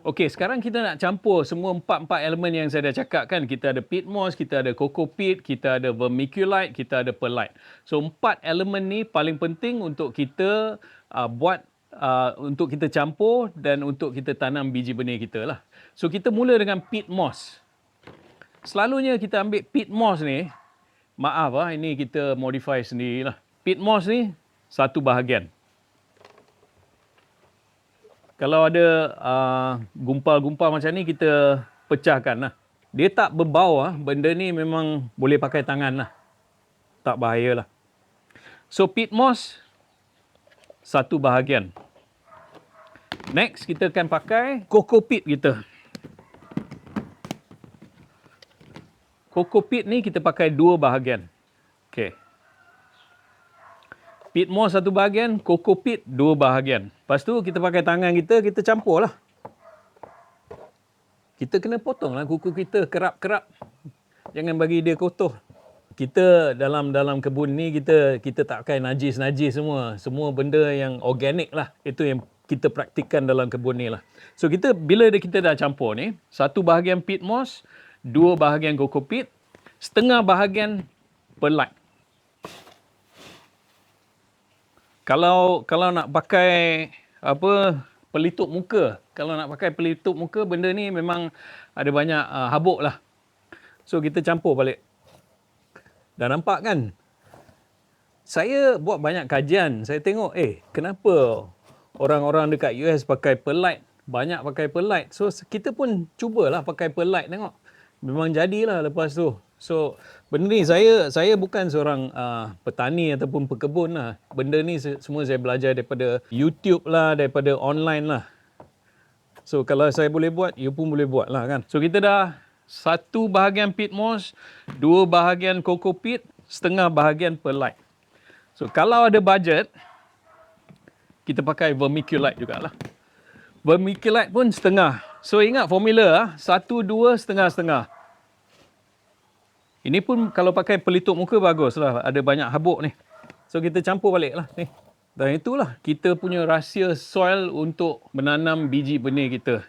Okey, sekarang kita nak campur semua empat-empat elemen yang saya dah cakap kan. Kita ada peat moss, kita ada cocoa peat, kita ada vermiculite, kita ada perlite. So empat elemen ni paling penting untuk kita uh, buat uh, untuk kita campur dan untuk kita tanam biji benih kita lah. So kita mula dengan peat moss. Selalunya kita ambil peat moss ni, maaf lah ini kita modify sendirilah. Peat moss ni satu bahagian. Kalau ada uh, gumpal-gumpal macam ni kita pecahkan lah. Dia tak berbau lah. Benda ni memang boleh pakai tangan lah. Tak bahaya lah. So peat moss satu bahagian. Next kita akan pakai cocoa peat kita. Cocoa peat ni kita pakai dua bahagian. Okay. Peat moss satu bahagian, cocoa peat dua bahagian. Lepas tu kita pakai tangan kita, kita campur lah. Kita kena potong lah kuku kita kerap-kerap. Jangan bagi dia kotor. Kita dalam dalam kebun ni kita kita tak pakai najis-najis semua. Semua benda yang organik lah. Itu yang kita praktikkan dalam kebun ni lah. So kita bila kita dah campur ni, satu bahagian peat moss, dua bahagian cocoa peat, setengah bahagian perlite. Kalau kalau nak pakai apa pelitup muka, kalau nak pakai pelitup muka benda ni memang ada banyak uh, habuk lah. So kita campur balik. Dah nampak kan? Saya buat banyak kajian. Saya tengok eh kenapa orang-orang dekat US pakai perlite, banyak pakai perlite. So kita pun cubalah pakai perlite tengok. Memang jadilah lepas tu. So benda ni saya saya bukan seorang uh, petani ataupun pekebun lah. Benda ni semua saya belajar daripada YouTube lah, daripada online lah. So kalau saya boleh buat, you pun boleh buat lah kan. So kita dah satu bahagian peat moss, dua bahagian cocoa peat, setengah bahagian perlite. So kalau ada budget, kita pakai vermiculite jugalah. Vermiculite pun setengah. So ingat formula ah, satu, dua, setengah, setengah. Ini pun kalau pakai pelitup muka bagus lah. Ada banyak habuk ni. So kita campur balik lah ni. Dan itulah kita punya rahsia soil untuk menanam biji benih kita.